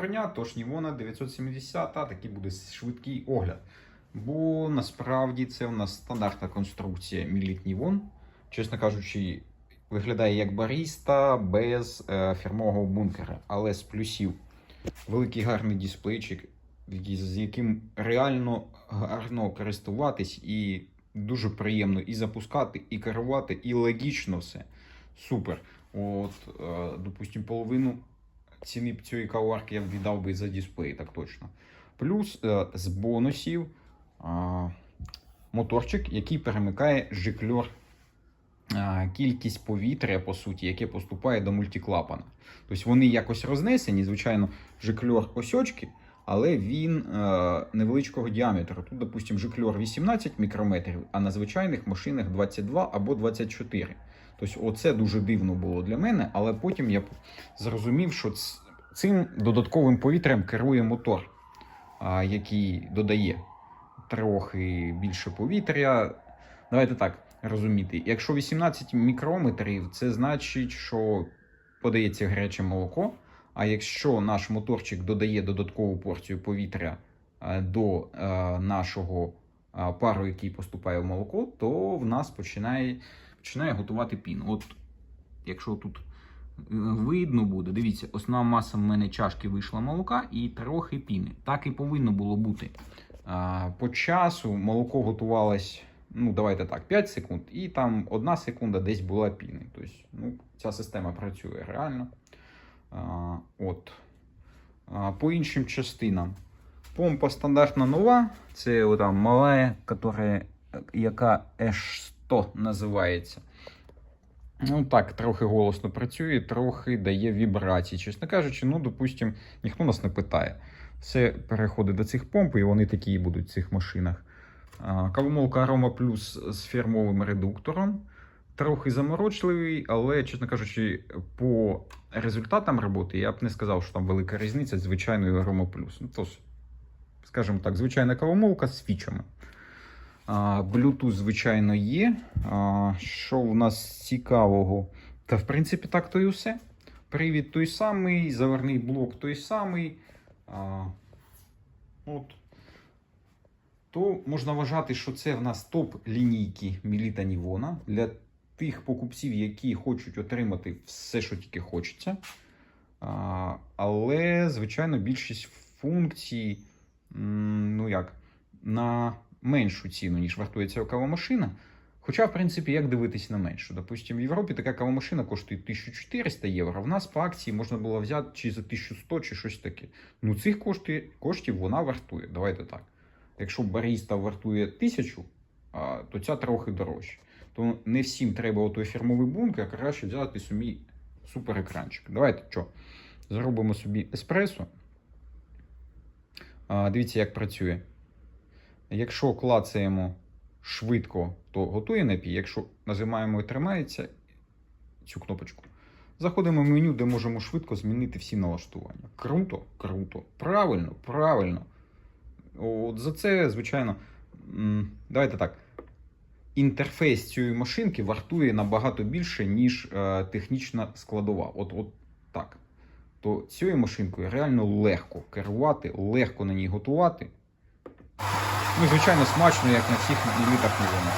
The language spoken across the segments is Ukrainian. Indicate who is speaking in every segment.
Speaker 1: броня, тож Нівона 970, такий буде швидкий огляд. Бо насправді це у нас стандартна конструкція Міліт Нівон. Чесно кажучи, виглядає як баріста без е, фірмового бункера, але з плюсів. Великий гарний дисплейчик, з яким реально гарно користуватись і дуже приємно і запускати, і керувати, і логічно все. Супер. От, е, допустим, половину ціни цієї каварки я б віддав би за дисплей, так точно. Плюс е, з бонусів моторчик, який перемикає жикльор кількість повітря, по суті, яке поступає до мультиклапана. Тобто вони якось рознесені, звичайно, жикльор осьочки, але він е, невеличкого діаметру. Тут, допустимо, жикльор 18 мікрометрів, а на звичайних машинах 22 або 24. Тобто, оце дуже дивно було для мене, але потім я зрозумів, що цим додатковим повітрям керує мотор, який додає трохи більше повітря. Давайте так розуміти. Якщо 18 мікрометрів, це значить, що подається гаряче молоко. А якщо наш моторчик додає додаткову порцію повітря е, до е, нашого е, пару, який поступає в молоко, то в нас починає, починає готувати піну. От якщо тут е, видно буде, дивіться, основна маса в мене чашки вийшла молока і трохи піни. Так і повинно було бути. По часу молоко готувалось, ну давайте так, 5 секунд, і там одна секунда десь була піни. Тобто, ну, ця система працює реально. От. По іншим частинам. Помпа стандартна нова. Це ота мала, яка H100 називається. Ну так, трохи голосно працює, трохи дає вібрації. Чесно кажучи, ну, допустим, ніхто нас не питає. Все переходить до цих помп, і вони такі будуть в цих машинах. Кавомолка Aroma Plus з фірмовим редуктором. Трохи заморочливий, але, чесно кажучи, по результатам роботи я б не сказав, що там велика різниця з звичайною Aroma Plus. Ну, тож, скажімо так, звичайна кавомолка з фічами. Bluetooth, звичайно, є. Що в нас цікавого? Та, в принципі, так то і все. Привід той самий, заверний блок той самий. От. То можна вважати, що це в нас топ лінійки Міліта Нівона для тих покупців, які хочуть отримати все, що тільки хочеться. Але, звичайно, більшість функцій, ну як, на меншу ціну, ніж вартує ця кавомашина. Хоча, в принципі, як дивитись на меншу? Допустимо, в Європі така кавомашина коштує 1400 євро. В нас по акції можна було взяти чи за 1100, чи щось таке. Ну, цих коштів, коштів вона вартує. Давайте так. Якщо баріста вартує 1000, то ця трохи дорожче. То не всім треба отой фірмовий бункер, а краще взяти собі супер екранчик. Давайте що? Зробимо собі еспресо. Дивіться, як працює. Якщо клацаємо швидко, то готує напій. Якщо нажимаємо і тримається цю кнопочку, заходимо в меню, де можемо швидко змінити всі налаштування. Круто, круто. Правильно, правильно. От за це, звичайно, давайте так. Інтерфейс цієї машинки вартує набагато більше, ніж е, технічна складова. От, от так. То цією машинкою реально легко керувати, легко на ній готувати. Ну, звичайно, смачно, як на всіх елітах Нівона.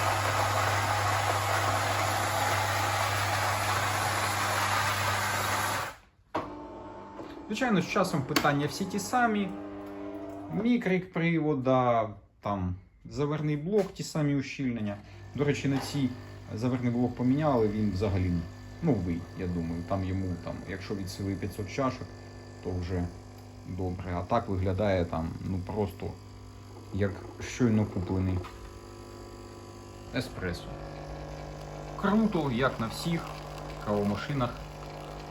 Speaker 1: Звичайно, з часом питання всі ті самі. Мікрик привода, там заверний блок, ті самі ущільнення. До речі, на цій заверний блок поміняли, він взагалі новий, я думаю. Там йому, там, якщо від сили 500 чашок, то вже добре. А так виглядає там ну просто як щойно куплений еспресо. Круто, як на всіх кавомашинах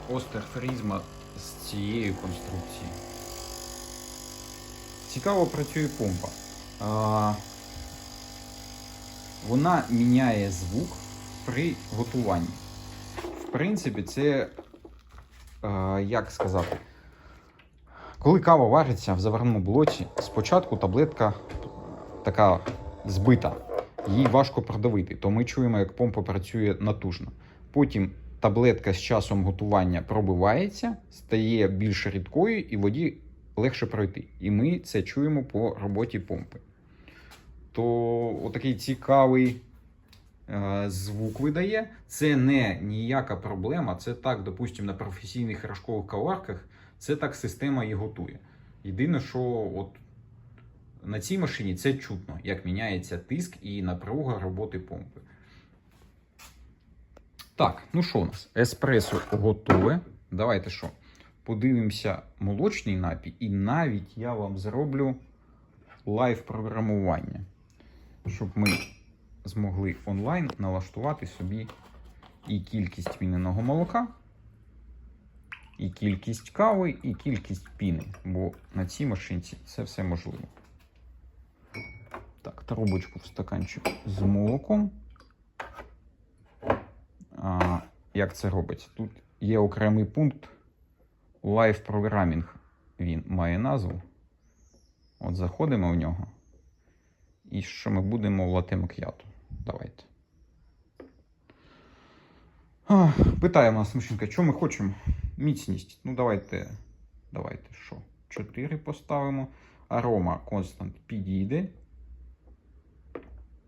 Speaker 1: Остерфрізма з цією конструкцією. Цікаво працює помпа. А, вона міняє звук при готуванні. В принципі, це, а, як сказати, коли кава вариться в заварному блоці, спочатку таблетка така збита, її важко продавити, то ми чуємо, як помпа працює натужно. Потім таблетка з часом готування пробивається, стає більш рідкою, і воді легше пройти. І ми це чуємо по роботі помпи. То отакий цікавий е, звук видає. Це не ніяка проблема. Це так, допустимо, на професійних рожкових каварках, це так система і готує. Єдине, що от на цій машині це чутно, як міняється тиск і напруга роботи помпи. Так, ну що у нас? Еспресо готове. Давайте що? Подивимося молочний напій, і навіть я вам зроблю лайв-програмування, щоб ми змогли онлайн налаштувати собі і кількість віненого молока, і кількість кави, і кількість піни. Бо на цій машинці це все можливо. Так, трубочку в стаканчик з молоком. А, як це робиться? Тут є окремий пункт Live Programming. Він має назву. От заходимо в нього. І що ми будемо в лате. Давайте. А, питає нас машинка, що ми хочемо? Міцність. Ну, давайте. Давайте що? 4 поставимо. Арома констант підійде.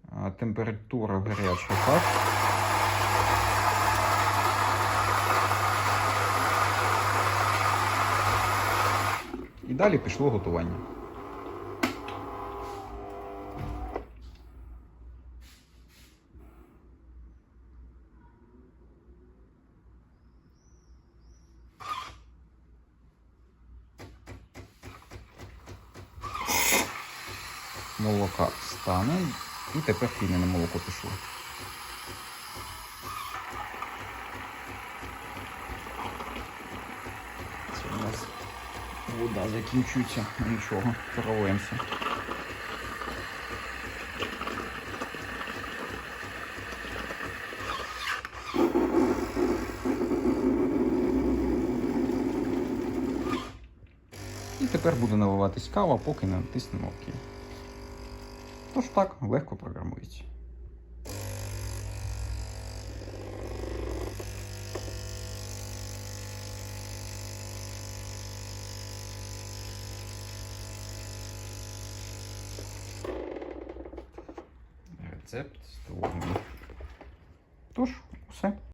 Speaker 1: А, температура гаряча так. І далі пішло готування. Молока стане. І тепер пінене молоко пішло. Це у нас вода закінчується. Нічого, порвемося. І тепер буде наливатись кава, поки не натиснемо ОК. Тож так, легко програмується. Рецепт створений. Тож, все.